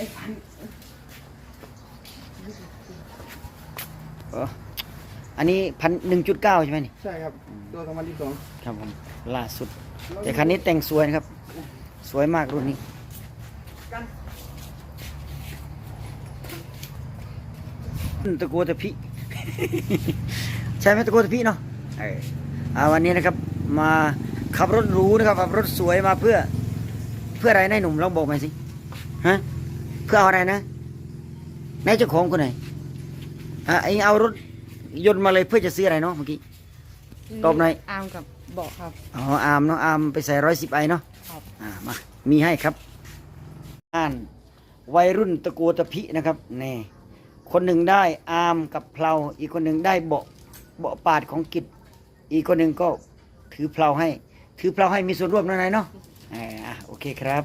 อ้พันเอออันนี้พันหนึ่งจุดเก้าใช่ไหมนี่ ใช่ครับ ตัวสองพันที่สองครับผม ล่าสุด แต่คันนี้แต่งสวยนะครับ สวยมากรุ่นนี้ตะโกตะพิ ใช่ไหมตะโกตะพิเนาะเอออ่าวันนี้นะครับ มาขับรถหรูนะครับขับรถสวยมาเพื่อ เพื่ออะไรนายหนุ่มเราบอกมาสิฮะเพื่อเอาอะไรนะนายเจ้าของคนไหนอะไอเอารถยนต์มาเลยเพื่อจะซื้ออะไรเนาะเมื่อกี้ ตอบหน่อย อาร์มกับเบาะครับ อ๋ออาร์มเนาะอาร์มไปใส่ร้อยสิบไอเนาะครับ อ่ามา มีให้ครับอ่านวัยรุ่นตะโกตะพินะครับแน่คนหนึ่งได้อาร์มกับเพลาอีกคนหนึ่งได้เบาะเบาะปาดของกิจอีกคนหนึ่งก็ถือเพลาให้ ถือเพลาให้มีส่วนร่วมนะนายเนาะอ่าอะโอเคครับ